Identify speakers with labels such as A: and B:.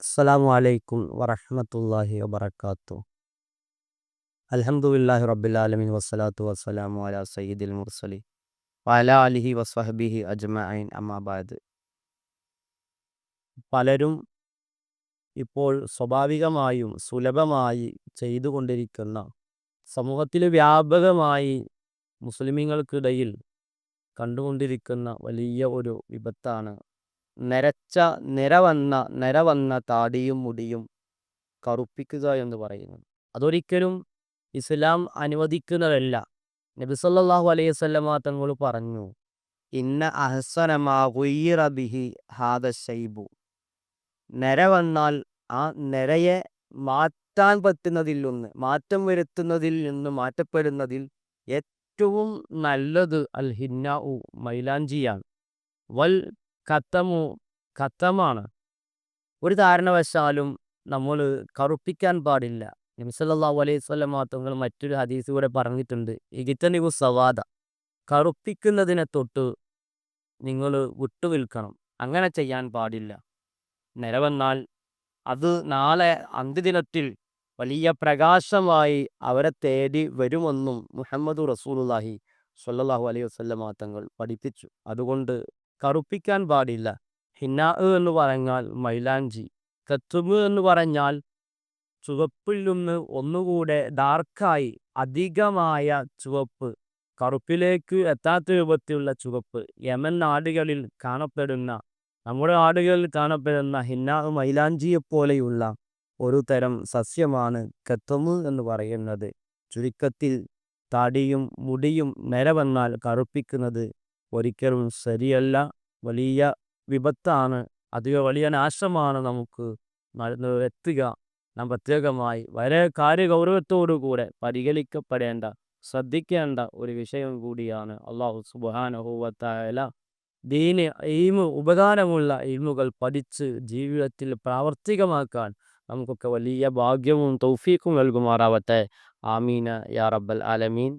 A: അസ്സലാമു അലൈക്കും വറഹ്മത്തുള്ളാഹി വബറകാതുഹു അൽഹംദുലില്ലാഹി റബ്ബിൽ ആലമീൻ. വസ്സലാത്തു വസ്സലാമു അലാ സയ്യിദിൽ മുർസലി. വഅലാ ആലിഹി വസ്വഹ്ബിഹി അജ്മഈൻ. അമ്മാ ബഅദ് പലരും ഇപ്പോൾ സ്വാഭാവികമായും സുലഭമായി ചെയ്തുകൊണ്ടിരിക്കുന്ന സമൂഹത്തിൽ വ്യാപകമായി മുസ്ലിമീങ്ങൾക്കിടയിൽ കണ്ടുകൊണ്ടിരിക്കുന്ന വലിയ ഒരു വിപത്താണ് നരച്ച നിരവന്ന നിരവന്ന താടിയും മുടിയും കറുപ്പിക്കുക എന്ന് പറയുന്നത്. അതൊരിക്കലും ഇസ്ലാം അനുവദിക്കുന്നതല്ല. നബിസല്ലാഹു അലൈഹി വസല്ലമ തങ്ങൾ പറഞ്ഞു ഇന്ന അഹ്സനമാ ഹാദശൈബു നര വന്നാൽ ആ നരയെ മാറ്റാൻ പറ്റുന്നതിൽ നിന്ന് മാറ്റം വരുത്തുന്നതിൽ നിന്ന് മാറ്റപ്പെടുന്നതിൽ ഏറ്റവും നല്ലത് അൽ ഹിന്നാഉ മൈലാഞ്ചിയാണ്. വൽ കത്തമു കത്തമാണ്. ഒരു കാരണവശാലും നമ്മൾ കറുപ്പിക്കാൻ പാടില്ല. നബി സല്ലല്ലാഹു അലൈഹി വസല്ലമ തങ്ങൾ മറ്റൊരു ഹദീസ് കൂടെ പറഞ്ഞിട്ടുണ്ട്. ഇഗിത്തനിബു സവാദ. കറുപ്പിക്കുന്നതിനെ തൊട്ട് നിങ്ങൾ വിട്ടുനിൽക്കണം. അങ്ങനെ ചെയ്യാൻ പാടില്ല. നിലവന്നാൽ അത് നാളെ അന്ത്യദിനത്തിൽ വലിയ പ്രകാശമായി അവരെ തേടി വരുമെന്നും മുഹമ്മദ് റസൂലുള്ളാഹി സ്വല്ലല്ലാഹു അലൈഹി വസല്ലമ തങ്ങൾ പഠിപ്പിച്ചു. അതുകൊണ്ട് കറുപ്പിക്കാൻ പാടില്ല. ഹിന്നാ എന്ന് പറഞ്ഞാൽ മൈലാഞ്ചി. കത്തുമ് എന്ന് പറഞ്ഞാൽ ചുവപ്പിൽ നിന്ന് ഒന്നുകൂടെ ഡാർക്കായി അധികമായ ചുവപ്പ്. കറുപ്പിലേക്ക് എത്താത്ത രൂപത്തിലുള്ള ചുവപ്പ്. യമൻ നാടുകളിൽ കാണപ്പെടുന്ന നമ്മുടെ നാടുകളിൽ കാണപ്പെടുന്ന ഹിന്നാ മൈലാഞ്ചിയെപ്പോലെയുള്ള ഒരു തരം സസ്യമാണ് കത്തുമ് എന്ന് പറയുന്നത്. ചുരുക്കത്തിൽ താടിയും മുടിയും നിര വന്നാൽ കറുപ്പിക്കുന്നത് ഒരിക്കലും ശരിയല്ല വലിയ വിപത്താണ് അധിക വലിയ നാശമാണ് നമുക്ക് എത്തുക. നാം പ്രത്യേകമായി വളരെ കാര്യഗൗരവത്തോടു കൂടെ പരിഗണിക്കപ്പെടേണ്ട ശ്രദ്ധിക്കേണ്ട ഒരു വിഷയം കൂടിയാണ് അള്ളാഹു സുബാനഹുവത്തായ ദീന് എയിമ് ഉപകാരമുള്ള എയിമുകൾ പഠിച്ച് ജീവിതത്തിൽ പ്രാവർത്തികമാക്കാൻ നമുക്കൊക്കെ വലിയ ഭാഗ്യവും തൗഫീഖും നൽകുമാറാവട്ടെ. ആമീന യാ റബ്ബൽ ആലമീൻ.